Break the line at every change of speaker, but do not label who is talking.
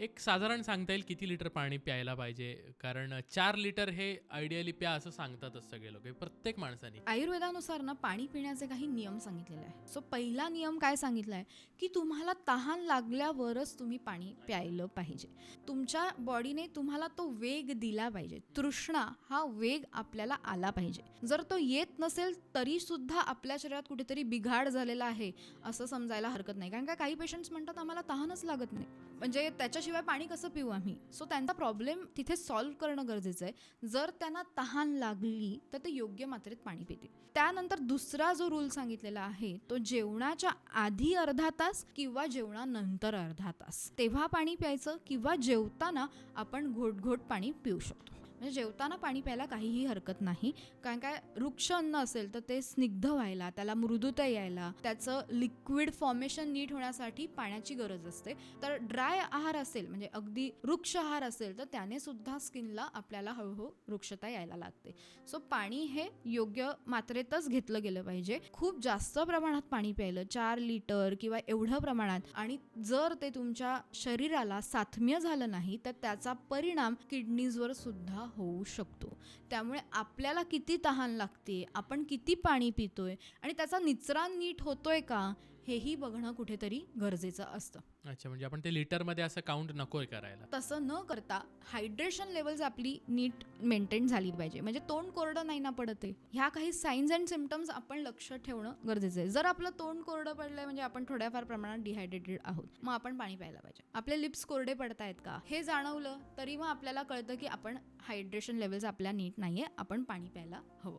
एक साधारण सांगता येईल किती लिटर पाणी प्यायला पाहिजे? कारण चार लिटर हे आयडियली प्या असं सांगतातच सगळे लोक प्रत्येक माणसाने.
आयुर्वेदानुसार ना पाणी पिण्याचे काही नियम सांगितलेले आहे सो पहिला नियम काय सांगितला आहे की तुम्हाला तहान लागल्यावरच तुम्ही पाणी प्यायलं पाहिजे. तुमच्या बॉडीने तुम्हाला तो वेग दिला पाहिजे. तृष्णा हा वेग आपल्याला आला पाहिजे. जर तो येत नसेल तरी सुद्धा आपल्या शरीरात कुठेतरी बिघाड झालेला आहे असं समजायला हरकत नाही. कारण का काही पेशंट्स म्हणतात आम्हाला तहानच लागत नाही. म्हणजे त्याच्याशिवाय पाणी कसं पिऊ आम्ही? सो त्यांचा प्रॉब्लेम तिथे सॉल्व्ह करणं गरजेचं आहे. जर त्यांना तहान लागली तर ते योग्य मात्रेत पाणी पितील. त्यानंतर दुसरा जो रूल सांगितलेला आहे तो जेवणाच्या आधी अर्धा तास किंवा जेवणानंतर अर्धा तास. तेव्हा पाणी प्यायचं किंवा जेवताना आपण घोट घोट पाणी पिऊ शकतो. म्हणजे जेवताना पाणी प्यायला काहीही हरकत नाही. कारण काय वृक्ष अन्न असेल तर ते स्निग्ध व्हायला त्याला मृदुता यायला त्याचं लिक्विड फॉर्मेशन नीट होण्यासाठी पाण्याची गरज असते. तर ड्राय आहार असेल म्हणजे अगदी वृक्ष आहार असेल तर त्याने सुद्धा स्किनला आपल्याला हळूहळू वृक्षता यायला लागते. सो पाणी हे योग्य मात्रेतच घेतलं गेलं पाहिजे. खूप जास्त प्रमाणात पाणी प्यायलं चार लिटर किंवा एवढं प्रमाणात आणि जर ते तुमच्या शरीराला साथम्य झालं नाही तर त्याचा परिणाम किडनीजवर सुद्धा होऊ शकतो. त्यामुळे आपल्याला किती तहान लागते आपण किती पाणी पितोय आणि त्याचा निचरा नीट होतोय का? हेही बघणं कुठेतरी गरजेचं असतं.
अच्छा म्हणजे आपण ते लिटरमध्ये असं काउंट नकोय करायला.
तसं न करता हायड्रेशन लेवल्स आपली नीट मेंटेन झाली पाहिजे. म्हणजे तोंड कोरडं नाही ना पडत आहे ह्या काही साईन्स अँड सिमटम्स आपण लक्ष ठेवणं गरजेचं आहे. जर आपलं तोंड कोरडं पडलंय म्हणजे आपण थोड्याफार प्रमाणात डिहायड्रेटेड आहोत मग आपण पाणी प्यायला पाहिजे. आपले लिप्स कोरडे पडतायत का? हे जाणवलं तरी मग आपल्याला कळतं की आपण हायड्रेशन लेवल्स आपल्या नीट नाहीये आपण पाणी प्यायला हवं.